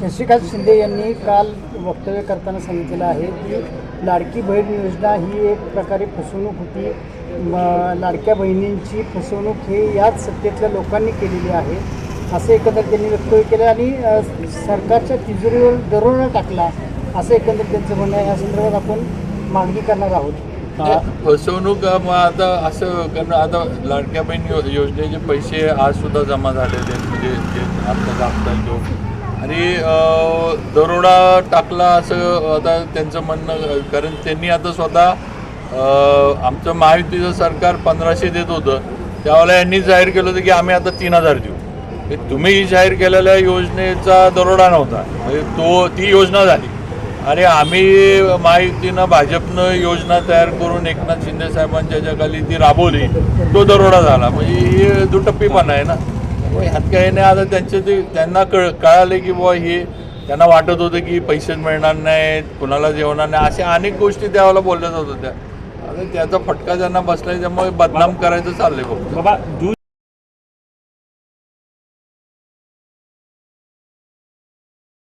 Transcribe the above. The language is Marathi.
शशिकांत शिंदे यांनी काल वक्तव्य करताना सांगितलेलं आहे की लाडकी बहीण योजना ही एक प्रकारे फसवणूक होती. म- लाडक्या बहिणींची फसवणूक हे याच सत्तेतल्या लोकांनी केलेली आहे. असं एकंदर त्यांनी वक्तव्य केलं आणि सरकारच्या तिजोरीवर दरोडा टाकला असं एकंदर त्यांचं म्हणणं आहे. या संदर्भात आपण मागणी करणार आहोत. फसवणूक मग आता असं कारण आता लाडक्या बहीण यो योजनेचे पैसे आज सुद्धा जमा झालेले म्हणजे जे आपल्याला दाखल जो आणि दरोडा टाकला असं आता त्यांचं म्हणणं कारण त्यांनी आता स्वतः आमचं महायुतीचं सरकार पंधराशे देत होतं. त्यावेळेला यांनी जाहीर केलं होतं की आम्ही आता तीन हजार देऊ. तुम्ही जाहीर केलेल्या योजनेचा दरोडा नव्हता. म्हणजे तो ती योजना झाली. आणि आम्ही महायुतीनं भाजपनं योजना तयार करून एकनाथ शिंदे साहेबांच्या ज्याखाली ती राबवली तो दरोडा झाला. म्हणजे ही दुटप्पीपणा आहे ना. त्यामुळे ह्यात काही नाही. आता त्यांचे ते त्यांना कळ कळाले की बुवा हे त्यांना वाटत होतं की पैसेच मिळणार नाहीत कुणाला जेवणार नाही. अशा अनेक गोष्टी त्यावेळेला बोलल्या जात होत्या. आता त्याचा फटका त्यांना बसला त्यामुळे बदनाम करायचं चाललंय फक्त बाबा